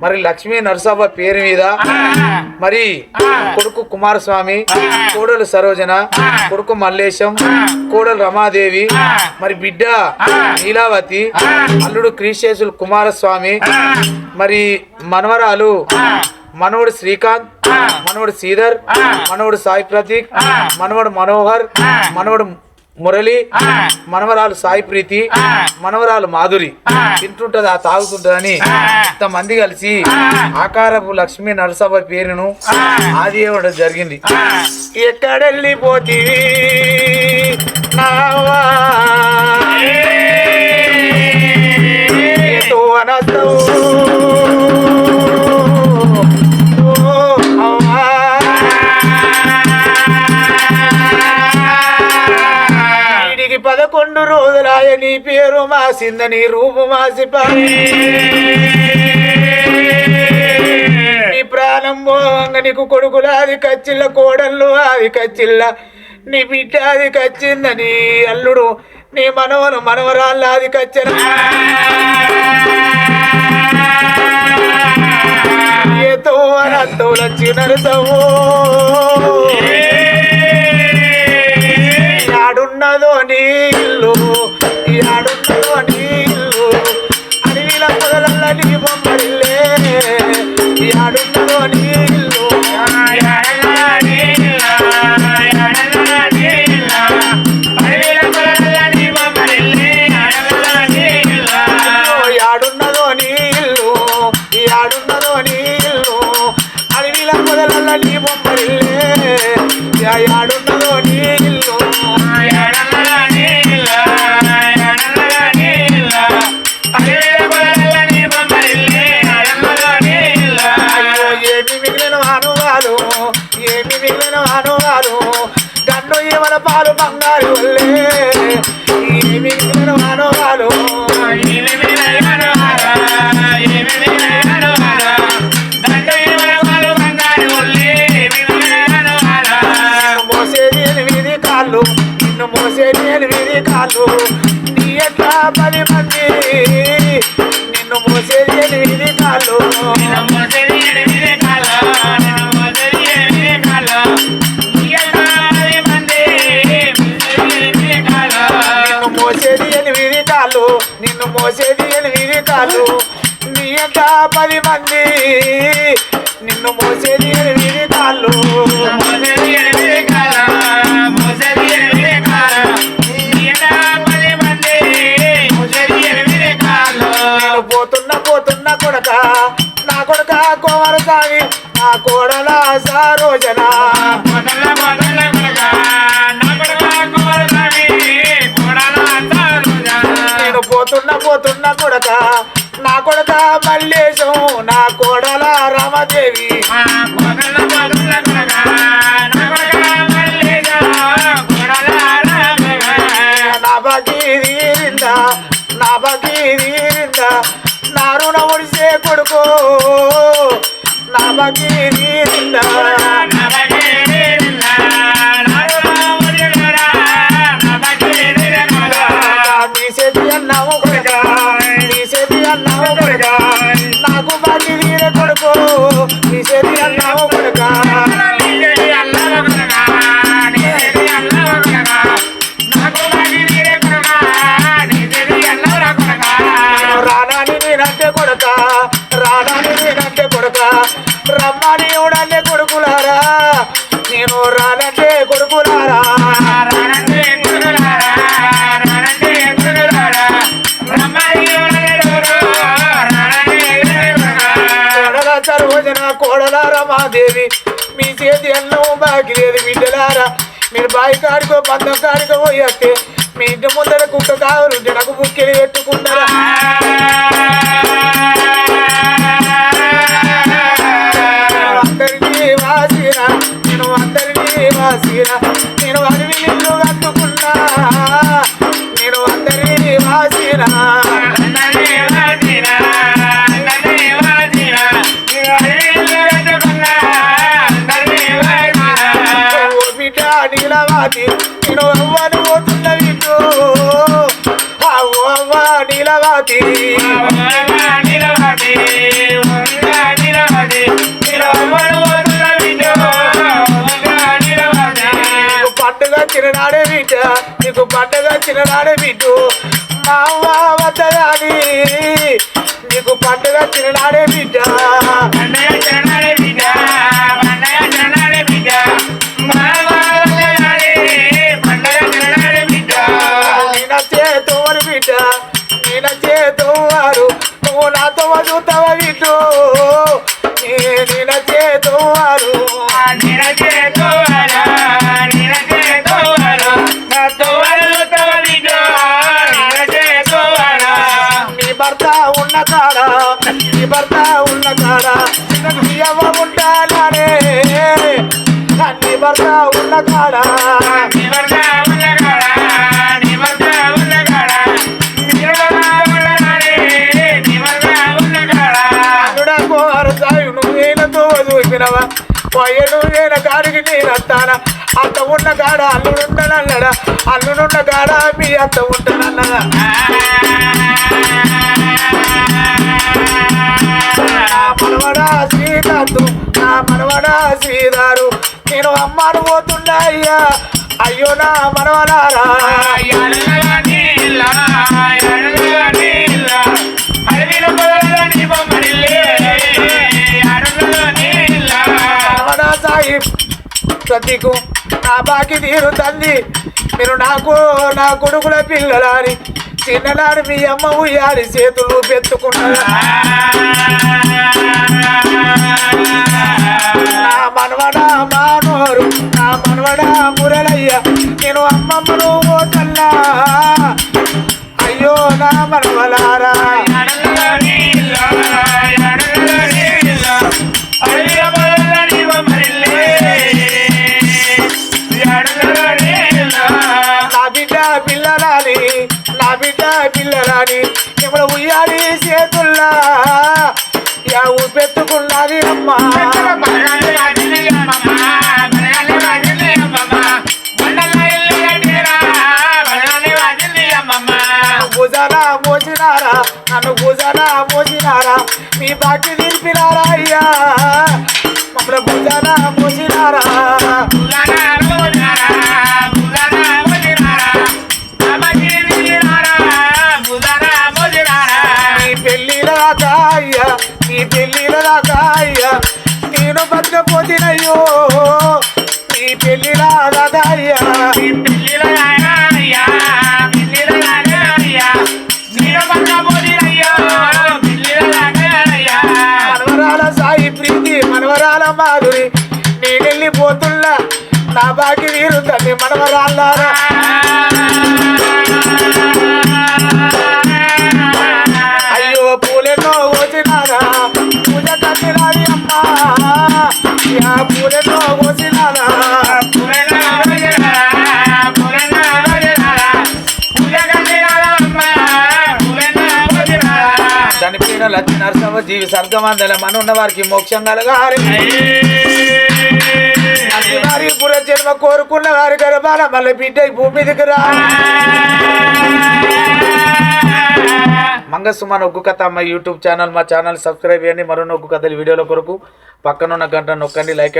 మరి లక్ష్మీ నరసవ్వ పేరు మీద మరి కొడుకు కుమారస్వామి కోడలు సరోజన కొడుకు మల్లేశం కోడలు రమాదేవి మరి బిడ్డ నీలావతి అల్లుడు క్రీశేషులు కుమారస్వామి మరి మనవరాలు మనవడు శ్రీకాంత్ మనవడు శ్రీధర్ మనవడు సాయి ప్రతీక్ మనవడు మనోహర్ మనవడు మురళి మనవరాలు సాయి ప్రీతి మనవరాలు మాధురి. తింటుంటది ఆ తాగుతుంటదని ఇంతమంది కలిసి ఆకారపు లక్ష్మీ నరసభ పేరును ఆది ఇవ్వడం జరిగింది. ఎక్కడెళ్ళిపోతీ నావా? పదకొండు రోజులాయ నీ పేరు మాసిందని రూపు మాసిపాయి నీ ప్రాణం పోవంగ నీకు కొడుకులాది కచ్చిల్ల కోడళ్ళు అది కచ్చిల్ల నీ బిడ్డ అది కచ్చిందని అల్లుడు నీ మనవను మనవరాళ్ళు అది కచ్చిన ఏతో అనంతవుల కాళ్ళు నీ ఎట్లా పది మంది? నిన్ను మోసేది ఎనిమిది నిన్ను మోసేది ఎనిమిది కాళ్ళు నిన్ను మోసేది ఎనిమిది కాళ్ళు నీ ఎంత పది మంది? నిన్ను మోసేది ఎనిమిది కొడక నా కొడక కోమరసామి నా కోడల సరోజన. నేను పోతున్న పోతున్న కొడక నా కొడక మల్లేశం నా కోడల రామదేవి. ఒడిసే దేవి మీ చేతి అన్నం బాకి లేదు బిడ్డలారా. మీరు బాయి కాడికో పందం కాడికో పోయేస్తే మీ ఇంటి ముందర కుక్క కావరు నాకు బుక్కెలు పెట్టుకున్నారా అందరినీ వాసిన నేను అందరినీ వాసిన నేను అడవి నిన్ను కట్టుకున్నా. నేను అందరినీ వాసిన అందరినీ నేను అనుమానిపోతున్న వింటూ నిలవాతి నిలవాతి నిలవాతి చిన్ననాడే బిడ్డ నీకు పండగ చిన్ననాడే బిడ్డు మా నీకు పండగ చిన్ననాడే బిడ్డ నేను చేతోవారు నిరజే తోవల నిరజే తోవల నా నీ భర్త ఉన్న కాడ నీ భర్త ఉన్న కాడ నీ అవ్వ ఉంటానే నీ భర్త ఉన్న కాడ నివర్త ఉన్నగాడ చూసినవా వయ్యను నేను కాడికి నేను అత్తానా అత్త ఉన్న కాడ అల్లుడుంటానన్నాడా అల్లుడున్న కాడ మీ అత్త ఉంటానన్నదా మనవడా సీతాంతు నా మనవడా సీదారు నేను అమ్మాను పోతున్నా అయ్యా అయ్యో నా మనవలారా మనవడా సాహిబ్ ప్రతికు నా బాకి తీరుతుంది మీరు నాకు నా కొడుకుల పిల్లలని చిన్ననాడు మీ అమ్మ ఉయ్యాలి చేతులు పెట్టుకున్నదా. నా మనవడా మానోరు నా మనవడా మురళయ్య. నేను అమ్మమ్మను బిడ్డ పిల్లరాని ఎవడ ఉయ్యాలి చేతుల్లా? యావు పెట్టుకున్నది అమ్మా. నన్ను భుజాన మోసినారా? నన్ను భుజాన మోసినారా? మీ బాకి నిలిపినారా అయ్యా? మమ్మల్ని భుజాన మోసినారా? నీ మనవరాల సాయి ప్రీతి మనవరాల మాధురి నేనెళ్ళిపోతున్నా నా బాకి వీరుందండి మనవరాళ్ళారా సర్గమందల మనున్న వారికి మోక్షం కలగాలి. వారి పురజన్మ కోరుకున్న వారి గర్భాల మళ్ళీ బిడ్డ భూమి మీదకి రా. మంగసుమన్ ఒగ్గు కథ అమ్మ యూట్యూబ్ ఛానల్ మా ఛానల్ సబ్స్క్రైబ్ చేయండి. మరో ఒగ్గు కథలు వీడియోల కొరకు పక్కనున్న గంట నొక్కండి లైక్ అండ్